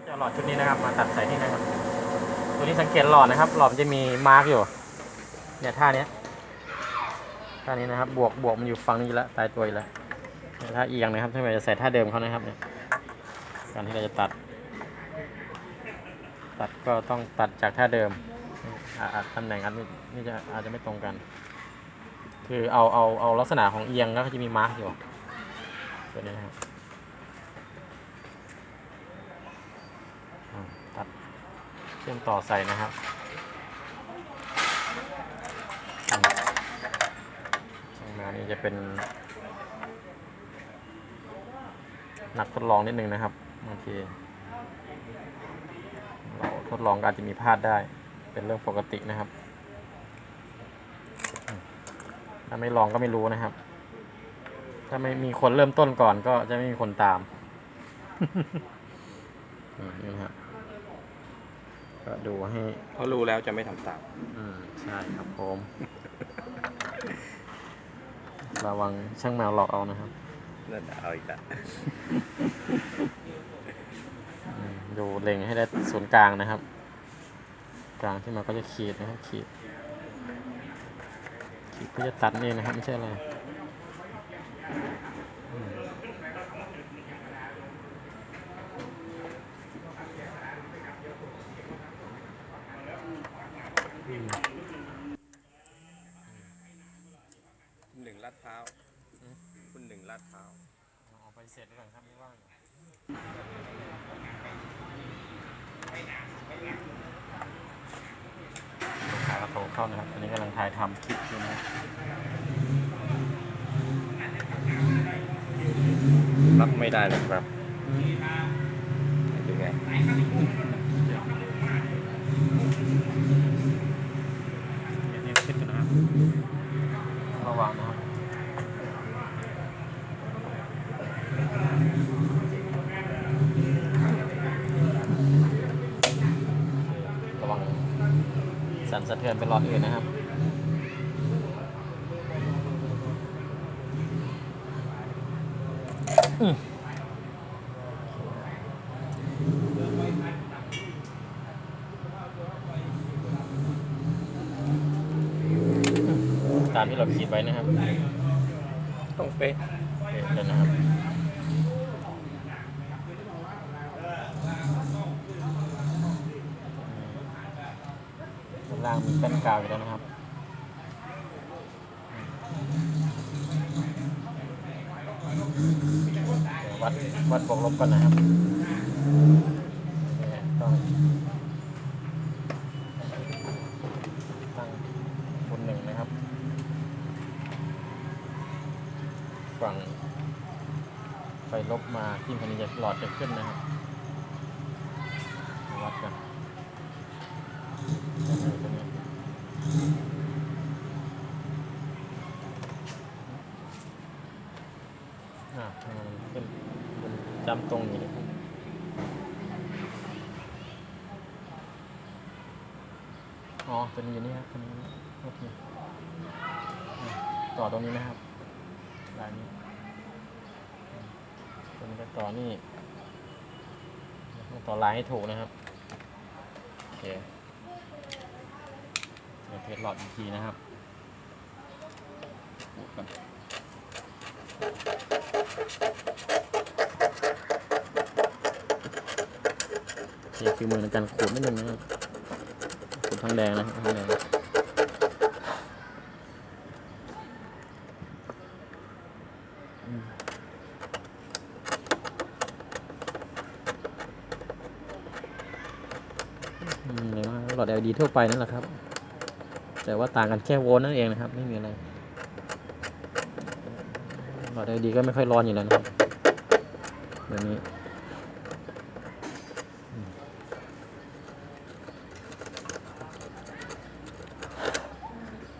ก็จะหลอดชุดนี้นะครับ มาตัดใส่ที่นะครับ ตัวนี้สังเกตหลอดนะครับ หลอดมันจะมีมาร์กอยู่ เนี่ยท่าเนี้ยท่านี้นะครับ บวกบวกมันอยู่ฝั่งนี้อยู่แล้วตายตัวอยู่แล้วเนี่ยท่าเอียงนะครับถ้าเราจะใส่ท่าเดิมเขานะครับเนี่ยการที่เราจะตัด ตัดก็ต้องตัดจากท่าเดิมอ่าจตำแหน่งอาจไม่นี่จะอาจจะไม่ตรงกัน คือเอาเอาเอาลักษณะของเอียงแล้วก็จะมีมาร์กอยู่ตัวนี้นะครับอ่าตัดเชื่อมต่อใส่นะครับอืมช่างมานี่จะเป็นหนักทดลองนิดนึงนะครับบางทีเราทดลองอาจจะมีพลาดได้ เป็นเรื่องปกตินะครับ ถ้าไม่ลองก็ไม่รู้นะครับ ถ้าไม่มีคนเริ่มต้นก่อนก็จะไม่มีคนตามอืมนี่นะครับ ก็ดูให้เพราะรู้แล้วจะไม่ทำตาม อืมใช่ครับผม ระวังช่างแมวหลอกเอานะครับ นั่นน่ะเอาอีกแล้วอืมดูเล็งให้ได้ศูนย์กลางนะครับ กลางที่มันก็จะขีดนะครับขีดขีดเพื่อจะตัดนี่นะครับ ไม่ใช่อะไร หนึ่งลาดเท้าวคุณหนึ่งลาดเท้าวเอาไปเสร็จก่อนครับไม่ว่างขากระโถเข้านะครับอันนี้กำลังถ่ายทำคลิปอยู่นะรับรับไม่ได้เลยครับเป็นไง เดี๋ยวนี้คลิปอยู่นะค ระวังนะครับระวังสั่นสะเทือนเป็นหลอดอื่นนะครับอืมามที่เราคิดไว้นะครับต้องเป๊ะเดี๋ยวกันนะครับข้างล่างมีแป้นกาวอยู่แล้วนะครับเดี๋ยววัดวัดบวกลบก่อนนะครับเนี่ยต้องตั้งบนหนึ่งนะครับ ฝั่งไฟลบมาที่พันนี้จะหลอดจะขึ้นนะครับวัดกันอ่าทำไมมันขึ้นจำตรงนี้นะครับอ๋อตัวนี้อยู่นี่ครับตัวนี้โอเคต่อตรงนี้นะครับ ลายนี้ตัวนี้ก็ต่อนี่ต่อลายให้ถูกนะครับ โอเคเทสหลอดอีกทีนะครับขูดก่อนโอเคคือมือในการขูดนิดนึงนะครับขูดทางแดงนะครับทางแดง อืมเ LED ทั่วไปนั่นแหละครับ แต่ว่าต่างกันแค่โวลต์นั่นเองนะครับ ไม่มีอะไรหลอด LED ก็ไม่ค่อยร้อนอยู่แล้วนะครับเดี๋ยวนี้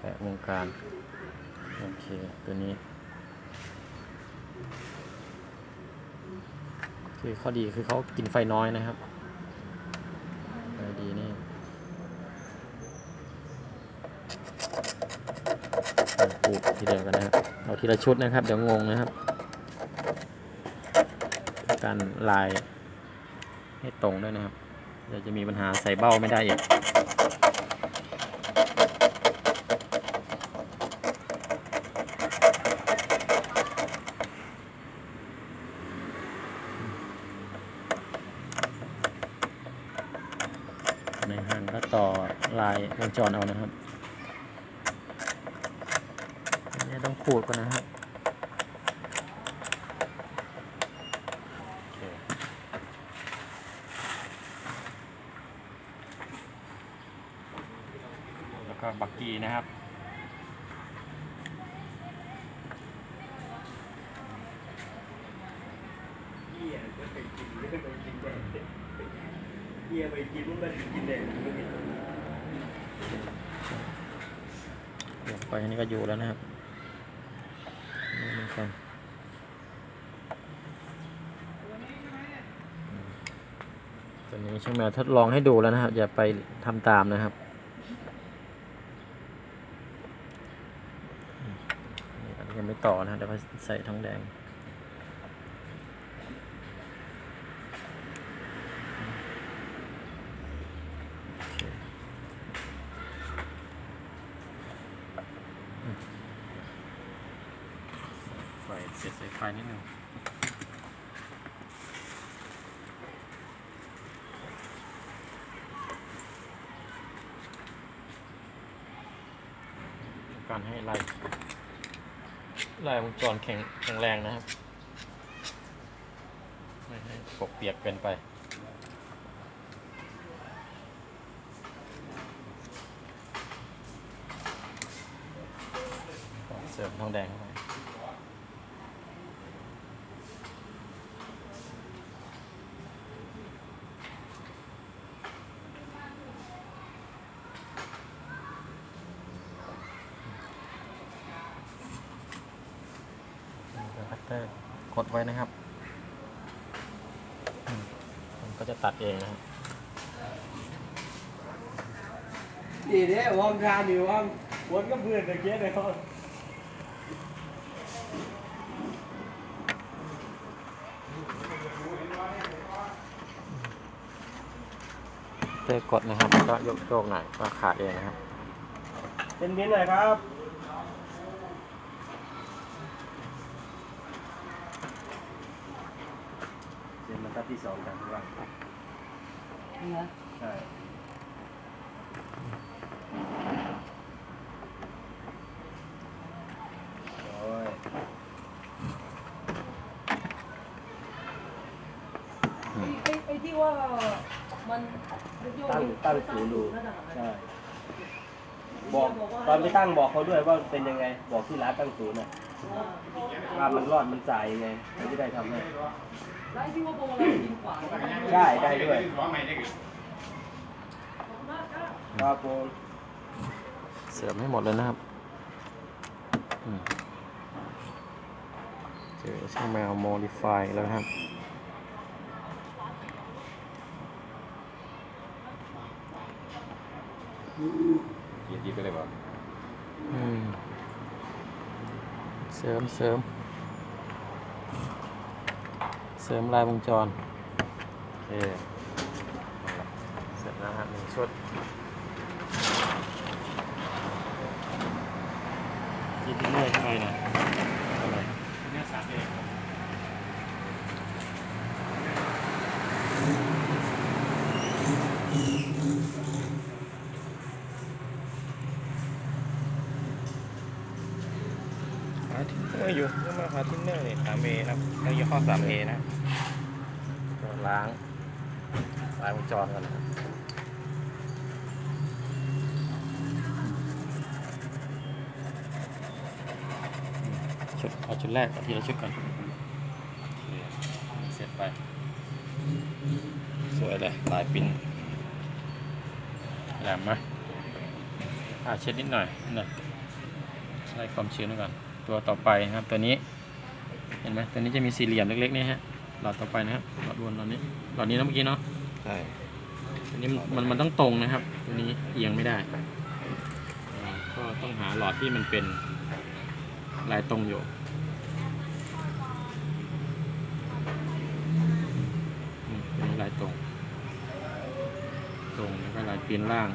แปะวงการโอเค ตัวนี้ คือข้อดีคือเขากินไฟน้อยนะครับ ไอดีนี่เอาป ลูกทีเดียวกันนะครับเอาทีละชุดนะครับ เดี๋ยวงงนะครับ การลายให้ตรงด้วยนะครับเดี๋ยวจะมีปัญหาใส่เบ้าไม่ได้อีกในห้างก็ต่อลายวงจรเอานะครับอันนี้ต้อง ขูดก่อนนะครับโอเคแล้วก็บักกี้นะครับเฮียก็ไปกินเรื่องไปกินแดงเฮียไปกินมันไปกินแดงไม่เห็นเดี๋ยวไฟอันนี้ก็อยู่แล้วนะครับ นี่เหมือนกันตัวนี้ช่างแมวทดลองให้ดูแล้วนะครับ อย่าไปทำตามนะครับยังไม่ต่อนะเดี๋ยวไปใส่ทองแดง ไฟเสียบสายไฟนิดนึงการให้ลายลายวงจรแข็งแข็งแรงนะครับ ไม่ให้ปกเปียกเกินไปเสริมทองแดงเข้าไป นี่คือคัตเตอ ร์กดไว้นะครับอืมมันก็จะตัดเองนะครับดีเนี่ยวอมทานอยู่วอมวนก็เพื่อนตะเกียบเลยเขาเตอร์กดนะครับแล้วก็ยกโยกหน่อยก็ขาดเองนะครับ เป็นเมียนหน่อยครับ เซ็นบรรทัดที่สองกันว่าใช่โอ้ยไอ้ไอ้ที่ว่ามันโยกตั้งตั้งศูนย์ดูนั่นน่ะใช่บอกตอนไปตั้งบอกเขาด้วยว่าเป็นยังไง บอกที่ร้านตั้งศูนย์น่ะอ่าว่ามันรอดมันสายยังไงเขาจะได้ทำให้ ไอ้ที่ว่าโบราณกินขวาได้ได้ด้วย ครับผมเสริมให้หมดเลยนะครับอืมเจอช่างแมว modify แล้วนะครับเกียร์ดีไปเลยบ่อืมเสริมเสริม เสริมลายวงจร โอเค เสร็จแล้วครับหนึ่งชุดกินเรื่อยเข้าไปหน่อยอะไรเนื้อสามเองาทินเนอร์อยู่ยังมาหาทินเนอร์นี่สามเอครับแล้วยี่ห้อสามเอนะก็ล้างลายวงจรก่อนนะครับชุดเอาชุดแรกเอาทีละชุดก่อนโอเคเสร็จไป สวยเลยลายปิ้นแหลมไหมอ่าเช็ดนิดหน่อยนิดหน่อยไล่ความชื้นไว้ก่อน ตัวต่อไปนะครับตัวนี้เห็นไหมตัวนี้จะมีสี่เหลี่ยมเล็กๆนี่ฮะหลอดต่อไปนะครับหลอดวนหลอดนี้หลอดนี้นะเมื่อกี้เนาะใช่ตัวนี้มันมันต้องตรงนะครับ ตัวนี้เอียงไม่ได้อ่าก็ต้องหาหลอดที่มันเป็นลายตรงอยู่อืมตัวนี้ลายตรงปีนล่าง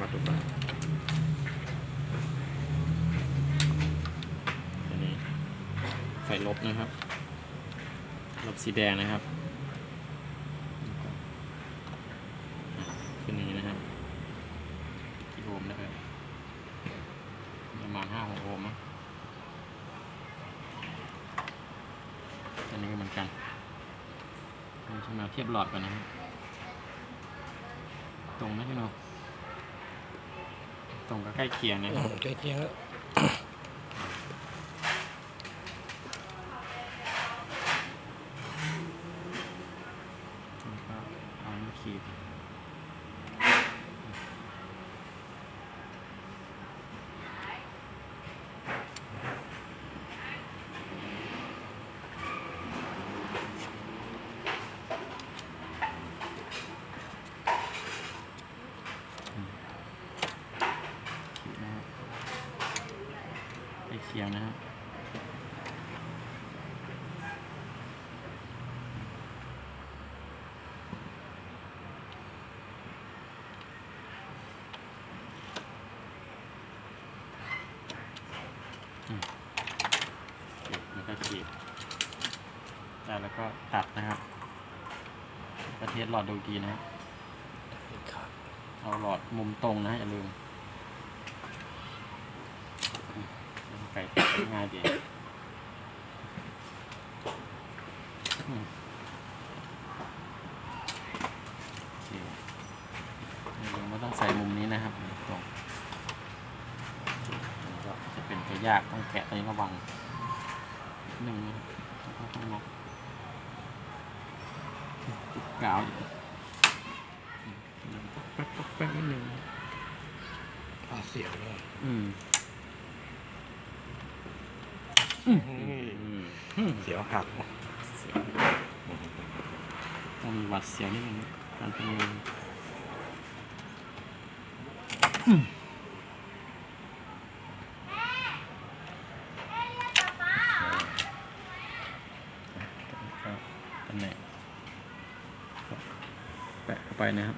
มาดูบ้างอันนี้ ไฟลบนะครับ ลบสีแดงนะครับขึ้นนี้นะครับกี่โอห์มนะครับประมาณห้าหกโอห์มนะอันนี้ก็เหมือนกันเราจะมาเทียบหลอดกันนะครับ ตรงนะพี่โนตรงกับใกล้เคียงนะครับใกล้เคียงแล้วก็เอานิ้วขีดขีดนะครับ ใกล้เคียงนะครับแล้วก็ขีดได้แล้วก็ตัดนะครับ ประเทศหลอดดูดีนะครับ เอาหลอดมุมตรงนะอย่าลืมอืม ไก่ตัดง่ายดีอืมโอเคอย่าลืมว่าต้องใส่มุมนี้นะครับตรงแล้วก็จะเป็นจะยากต้องแกะตอนนี้ระวังหนึ่งแล้วก็ต้องลบกาวอยู่แป๊บแป๊บแป๊บนิดหนึ่งพาเสียวเลยอืมอืมอืม เสียวหักเสียวต้องมีหวัดเสียวนิดนึงการเป็นมือตำแหน่งแปะเข้าไปนะครับ